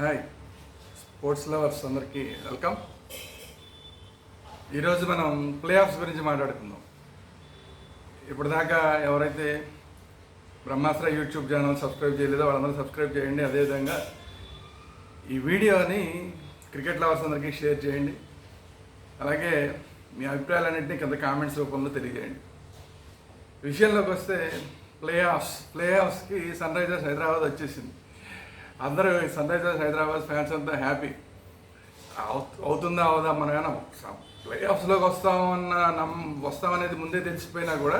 Hi. Sports lovers అందరికీ welcome. ఈరోజు మనం ప్లే ఆఫ్స్ గురించి మాట్లాడుకుందాం. ఇప్పటిదాకా ఎవరైతే బ్రహ్మాస్త్ర యూట్యూబ్ ఛానల్ సబ్స్క్రైబ్ చేయలేదో వాళ్ళందరూ సబ్స్క్రైబ్ చేయండి. అదేవిధంగా ఈ వీడియోని క్రికెట్ లవర్స్ అందరికీ షేర్ చేయండి. అలాగే మీ అభిప్రాయాలన్నింటినీ కింద కామెంట్స్ రూపంలో తెలియజేయండి. విషయంలోకి వస్తే ప్లే ఆఫ్స్ ప్లే ఆఫ్స్కి సన్ రైజర్స్ హైదరాబాద్ వచ్చేసింది. అందరూ సన్ రైజర్స్ హైదరాబాద్ ఫ్యాన్స్ అంతా హ్యాపీ అవుతుందా అవుదా మనం ఏమైనా ప్లే ఆఫ్స్లోకి వస్తామన్న నమ్ వస్తామనేది ముందే తెలిసిపోయినా కూడా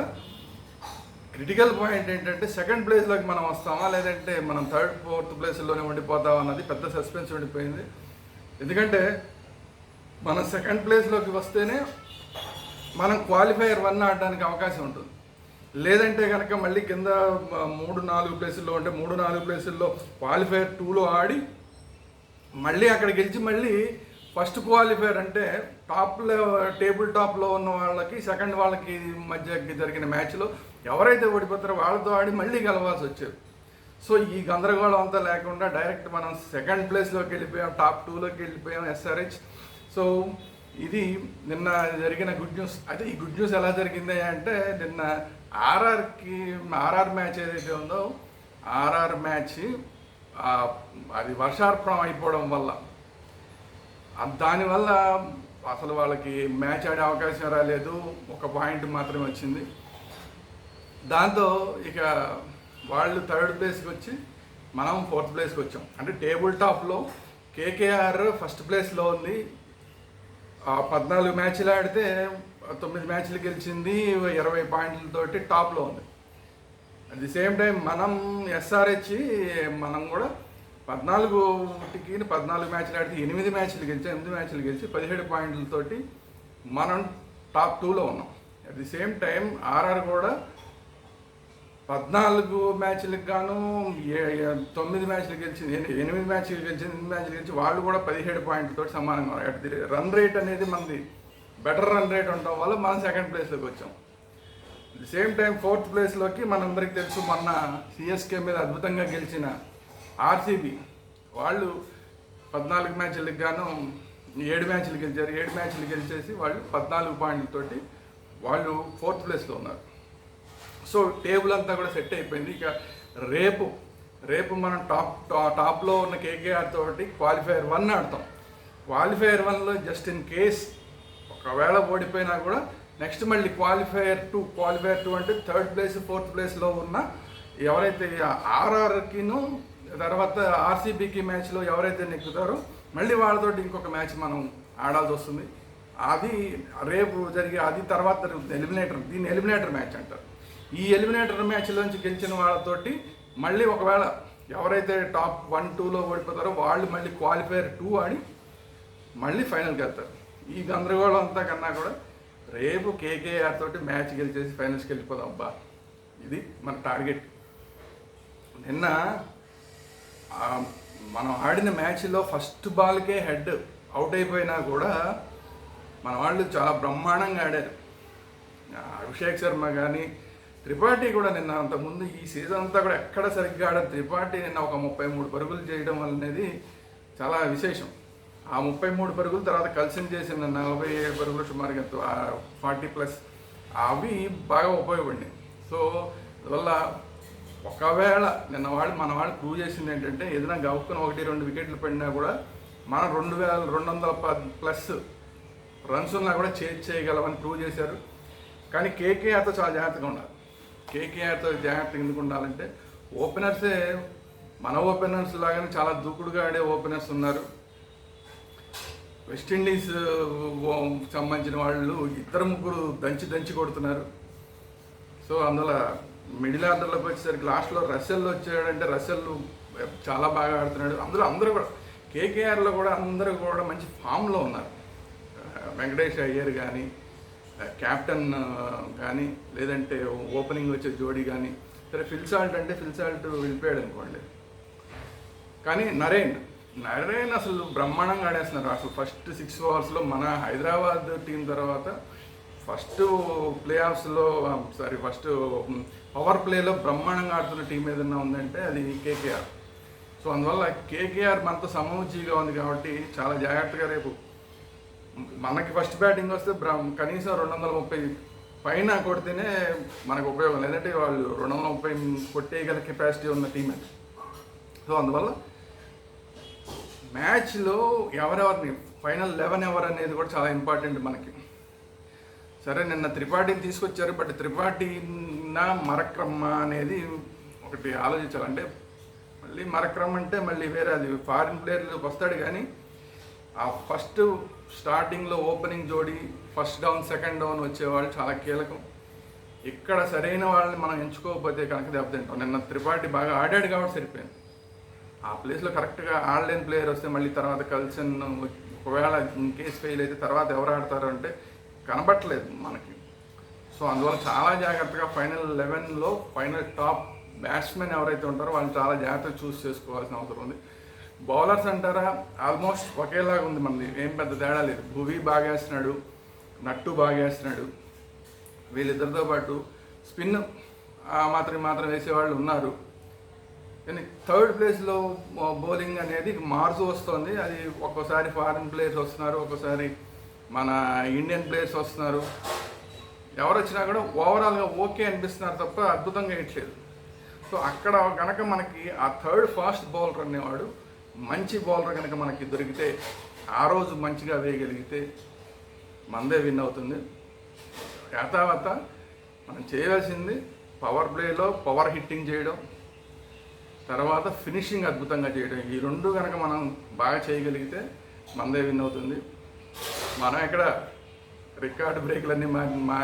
క్రిటికల్ పాయింట్ ఏంటంటే సెకండ్ ప్లేస్లోకి మనం వస్తామా లేదంటే మనం థర్డ్ ఫోర్త్ ప్లేస్లోనే ఉండిపోతాం అన్నది పెద్ద సస్పెన్స్ ఉండిపోయింది. ఎందుకంటే మనం సెకండ్ ప్లేస్లోకి వస్తేనే మనం క్వాలిఫైయర్ వన్ ఆడడానికి అవకాశం ఉంటుంది. లేదంటే కనుక మళ్ళీ కింద మూడు నాలుగు ప్లేసుల్లో అంటే మూడు నాలుగు ప్లేసుల్లో క్వాలిఫైయర్ టూలో ఆడి మళ్ళీ అక్కడ గెలిచి మళ్ళీ ఫస్ట్ క్వాలిఫైయర్ అంటే టాప్లో టేబుల్ టాప్లో ఉన్న వాళ్ళకి సెకండ్ వాళ్ళకి మధ్య జరిగిన మ్యాచ్లో ఎవరైతే ఓడిపోతారో వాళ్ళతో ఆడి మళ్ళీ గెలవాల్సి వచ్చేది. సో ఈ గందరగోళం అంతా లేకుండా డైరెక్ట్ మనం సెకండ్ ప్లేస్లోకి వెళ్ళిపోయాం టాప్ టూలోకి వెళ్ళిపోయాం ఎస్ఆర్హెచ్ సో ఇది నిన్న జరిగిన గుడ్ న్యూస్ అయితే ఈ గుడ్ న్యూస్ ఎలా జరిగింది అంటే నిన్న ఆర్ఆర్కి ఆర్ఆర్ మ్యాచ్ ఏదైతే ఉందో ఆర్ఆర్ మ్యాచ్ అది వర్షార్పణం అయిపోవడం వల్ల. దానివల్ల అసలు వాళ్ళకి మ్యాచ్ ఆడే అవకాశం రాలేదు. ఒక పాయింట్ మాత్రమే వచ్చింది. దాంతో ఇక వాళ్ళు థర్డ్ ప్లేస్కి వచ్చి మనం ఫోర్త్ ప్లేస్కి వచ్చాం. అంటే టేబుల్ టాప్లో కేకేఆర్ ఫస్ట్ ప్లేస్లో ఉంది. పద్నాలుగు మ్యాచ్లు ఆడితే తొమ్మిది మ్యాచ్లు గెలిచింది ఇరవై పాయింట్లతోటి టాప్లో ఉంది. అట్ ది సేమ్ టైం మనం ఎస్ఆర్హెచ్ మనం కూడా పద్నాలుగుకి పద్నాలుగు మ్యాచ్లు ఆడితే ఎనిమిది మ్యాచ్లు గెలిచి ఎనిమిది మ్యాచ్లు గెలిచి పదిహేడు పాయింట్లతోటి మనం టాప్ టూలో ఉన్నాం. At the same time RR కూడా పద్నాలుగు మ్యాచ్లకు గాను ఏ- తొమ్మిది మ్యాచ్లు గెలిచింది ఎనిమిది మ్యాచ్లు గెలిచింది ఎనిమిది మ్యాచ్లు గెలిచి వాళ్ళు కూడా పదిహేడు పాయింట్లతో సమానంగా ఉన్నారు. అట్ ది రన్ రేట్ అనేది మనది బెటర్ రన్ రేట్ ఉండటం వల్ల మనం సెకండ్ ప్లేస్లోకి వచ్చాం. సేమ్ టైం ఫోర్త్ ప్లేస్లోకి మనందరికీ తెలుసు మొన్న సిఎస్కే మీద అద్భుతంగా గెలిచిన ఆర్సీబీ వాళ్ళు పద్నాలుగు మ్యాచ్లకు గాను ఏడు మ్యాచ్లు గెలిచారు. ఏడు మ్యాచ్లు గెలిచేసి వాళ్ళు పద్నాలుగు పాయింట్లతోటి వాళ్ళు ఫోర్త్ ప్లేస్లో ఉన్నారు. సో టేబుల్ అంతా కూడా సెట్ అయిపోయింది. ఇక రేపు రేపు మనం టాప్ టాప్లో ఉన్న కేకేఆర్ తోటి క్వాలిఫైయర్ వన్ ఆడతాం. క్వాలిఫైయర్ వన్లో జస్ట్ ఇన్ కేస్ ఒకవేళ ఓడిపోయినా కూడా నెక్స్ట్ మళ్ళీ క్వాలిఫైయర్ టూ క్వాలిఫైయర్ టూ అంటే థర్డ్ ప్లేస్ ఫోర్త్ ప్లేస్లో ఉన్న ఎవరైతే ఆర్ఆర్కిను తర్వాత ఆర్సీబీకి మ్యాచ్లో ఎవరైతే నెక్కుతారో మళ్ళీ వాళ్ళతోటి ఇంకొక మ్యాచ్ మనం ఆడాల్సి వస్తుంది. అది రేపు జరిగే అది తర్వాత ఎలిమినేటర్ దీన్ని ఎలిమినేటర్ మ్యాచ్ అంటారు. ఈ ఎలిమినేటర్ మ్యాచ్లోంచి గెలిచిన వాళ్ళతోటి మళ్ళీ ఒకవేళ ఎవరైతే టాప్ వన్ టూలో ఓడిపోతారో వాళ్ళు మళ్ళీ క్వాలిఫైయర్ టూ ఆడి మళ్ళీ ఫైనల్కి వెళ్తారు. ఈ గందరగోళం అంతా కన్నా కూడా రేపు కేకేఆర్ తోటి మ్యాచ్ గెలిచేసి ఫైనల్స్కి వెళ్ళిపోదాం. అబ్బా ఇది మన టార్గెట్. నిన్న మనం ఆడిన మ్యాచ్లో ఫస్ట్ బాల్కే హెడ్ అవుట్ అయిపోయినా కూడా మన వాళ్ళు చాలా బ్రహ్మాండంగా ఆడారు. అభిషేక్ శర్మ కానీ త్రిపాఠి కూడా నిన్న అంతకుముందు ఈ సీజన్ అంతా కూడా ఎక్కడ సరిగ్గా ఆడారు. త్రిపాఠి నిన్న ఒక ముప్పై మూడు పరుగులు చేయడం అనేది చాలా విశేషం. ఆ ముప్పై మూడు పరుగుల తర్వాత కలిసి చేసిన నలభై ఏడు పరుగులు సుమారుగా ఫార్టీ ప్లస్ అవి బాగా ఉపయోగపడినాయి. సో అందువల్ల ఒకవేళ నిన్న వాళ్ళు మన వాళ్ళు ప్రూవ్ చేసింది ఏంటంటే ఏదైనా గవ్వుకుని ఒకటి రెండు వికెట్లు పడినా కూడా మనం రెండు వేల రెండు వందల ప్లస్ రన్స్ ఉన్నా కూడా చేజ్ చేయగలమని ప్రూవ్ చేశారు. కానీ కేకేఆర్తో చాలా జాగ్రత్తగా ఉండాలి. కేకేఆర్తో జాగ్రత్తగా ఎందుకు ఉండాలంటే ఓపెనర్సే మన ఓపెనర్స్ లాగానే చాలా దూకుడుగా ఆడే ఓపెనర్స్ ఉన్నారు. వెస్టిండీస్ uh, సంబంధించిన వాళ్ళు ఇద్దరు ముగ్గురు దంచి దంచి కొడుతున్నారు. సో అందువల్ల మిడిల్ ఆర్డర్లోకి వచ్చేసరికి లాస్ట్లో రసెల్ వచ్చాడంటే రసెల్ చాలా బాగా ఆడుతున్నాడు. అందులో అందరూ కూడా కేకేఆర్లో కూడా అందరూ కూడా మంచి ఫామ్లో ఉన్నారు. Uh, వెంకటేష్ అయ్యర్ కానీ కెప్టెన్ కానీ లేదంటే ఓపెనింగ్ వచ్చే జోడీ కానీ సరే ఫిల్సాల్ట్ అంటే ఫిల్సాల్ట్ వెళ్ళిపోయాడు అనుకోండి. కానీ నరేన్ నరేన్ అసలు బ్రహ్మాండంగా ఆడేస్తున్నారు. అసలు ఫస్ట్ సిక్స్ ఓవర్స్లో మన హైదరాబాద్ టీం తర్వాత ఫస్ట్ ప్లే ఆఫ్స్లో సారీ ఫస్ట్ పవర్ ప్లేలో బ్రహ్మాండంగా ఆడుతున్న టీం ఏదైనా ఉందంటే అది కేకేఆర్. సో అందువల్ల కేకేఆర్ మనతో సమూచిగా ఉంది కాబట్టి చాలా జాగ్రత్తగా రేపు మనకి ఫస్ట్ బ్యాటింగ్ వస్తే బ్ర- కనీసం రెండు వందల ముప్పై పైన కొడితేనే మనకు ఉపయోగం. లేదంటే వాళ్ళు రెండు వందల ముప్పై కొట్టేయగల కెపాసిటీ ఉన్న టీం అది. సో అందువల్ల మ్యాచ్లో ఎవరెవరిని ఫైనల్ లెవెన్ ఎవరు అనేది కూడా చాలా ఇంపార్టెంట్ మనకి. సరే నిన్న త్రిపాఠిని తీసుకొచ్చారు బట్ త్రిపాఠినా మరక్రమ్మ అనేది ఒకటి ఆలోచించాలి. అంటే మళ్ళీ మరక్రమ్ అంటే మళ్ళీ వేరే అది ఫారిన్ ప్లేయర్లు వస్తాడు కానీ ఆ ఫస్ట్ స్టార్టింగ్లో ఓపెనింగ్ జోడి ఫస్ట్ డౌన్ సెకండ్ డౌన్ వచ్చేవాళ్ళు చాలా కీలకం. ఇక్కడ సరైన వాళ్ళని మనం ఎంచుకోకపోతే కనుక దెబ్బతింటాం. నిన్న త్రిపాఠి బాగా ఆడాడు కాబట్టి సరిపోయింది. ఆ ప్లేస్లో కరెక్ట్గా ఆడలేని ప్లేయర్ వస్తే మళ్ళీ తర్వాత కల్చన్ ఒకవేళ ఇన్ కేస్ ఫెయిల్ అయితే తర్వాత ఎవరు ఆడతారు అంటే కనబట్టలేదు మనకి. సో అందువల్ల చాలా జాగ్రత్తగా ఫైనల్ లెవెన్లో ఫైనల్ టాప్ బ్యాట్స్మెన్ ఎవరైతే ఉంటారో వాళ్ళు చాలా జాగ్రత్తగా చూస్ చేసుకోవాల్సిన అవసరం ఉంది. బౌలర్స్ అంటారా ఆల్మోస్ట్ ఒకేలాగా ఉంది మనది. ఏం పెద్ద తేడా లేదు. భువి బాగా వేస్తున్నాడు నట్టు బాగా వేస్తున్నాడు. వీళ్ళిద్దరితో పాటు స్పిన్ మాత్రం మాత్రం వేసేవాళ్ళు ఉన్నారు. కానీ థర్డ్ ప్లేస్లో బౌలింగ్ అనేది మారుతూ వస్తుంది. అది ఒక్కోసారి ఫారిన్ ప్లేయర్స్ వస్తున్నారు ఒక్కోసారి మన ఇండియన్ ప్లేయర్స్ వస్తున్నారు. ఎవరు వచ్చినా కూడా ఓవరాల్గా ఓకే అనిపిస్తున్నారు తప్ప అద్భుతంగా వేయట్లేదు సో అక్కడ కనుక మనకి ఆ థర్డ్ ఫాస్ట్ బౌలర్ అనేవాడు మంచి బౌలర్ కనుక మనకి దొరికితే ఆ రోజు మంచిగా వేయగలిగితే మందే విన్ అవుతుంది. తర్వాత మనం చేయవలసింది పవర్ ప్లేలో పవర్ హిట్టింగ్ చేయడం. తర్వాత ఫినిషింగ్ అద్భుతంగా చేయడం. ఈ రెండు కనుక మనం బాగా చేయగలిగితే మందే విన్ అవుతుంది. మనం ఇక్కడ రికార్డు బ్రేకులన్నీ మా మా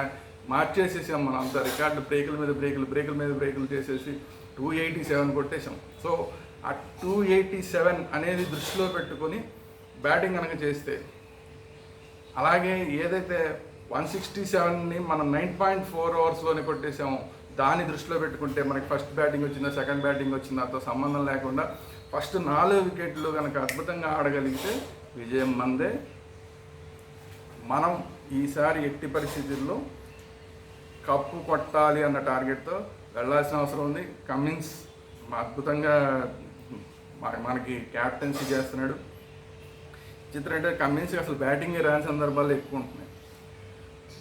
మార్చేసేసాం మనం అంతా. రికార్డు బ్రేకుల మీద బ్రేకులు బ్రేకుల మీద బ్రేకులు చేసేసి టూ ఎయిటీ సెవెన్ కొట్టేసాం సో ఆ టూ ఎయిటీ సెవెన్ అనేది దృష్టిలో పెట్టుకొని బ్యాటింగ్ కనుక చేస్తే అలాగే ఏదైతే వన్ సిక్స్టీ సెవెన్ని మనం నైన్ పాయింట్ ఫోర్ అవర్స్లోనే కొట్టేసామో దాన్ని దృష్టిలో పెట్టుకుంటే మనకి ఫస్ట్ బ్యాటింగ్ వచ్చిందా సెకండ్ బ్యాటింగ్ వచ్చిందా తో సంబంధం లేకుండా ఫస్ట్ నాలుగు వికెట్లు కనుక అద్భుతంగా ఆడగలిగితే విజయం మందే. మనం ఈసారి ఎట్టి పరిస్థితుల్లో కప్పు కొట్టాలి అన్న టార్గెట్తో వెళ్ళాల్సిన అవసరం ఉంది. కమిన్స్ అద్భుతంగా మనకి క్యాప్టెన్సీ చేస్తున్నాడు. చిత్రం అంటే కమిన్స్కి అసలు బ్యాటింగ్ రాని సందర్భాలు ఎక్కువ ఉంటున్నాయి.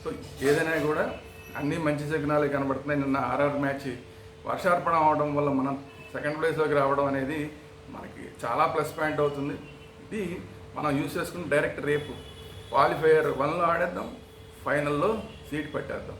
సో ఏదైనా కూడా అన్నీ మంచి సిగ్నాలే కనబడుతున్నాయి. నిన్న ఆర్ఆర్ మ్యాచ్ వర్షార్పణ అవడం వల్ల మనం సెకండ్ ప్లేస్లోకి రావడం అనేది మనకి చాలా ప్లస్ పాయింట్ అవుతుంది. ఇది మనం యూస్ చేసుకుని డైరెక్ట్ రేపు క్వాలిఫైయర్ వన్లో ఆడేద్దాం. ఫైనల్లో సీట్ పెట్టేద్దాం.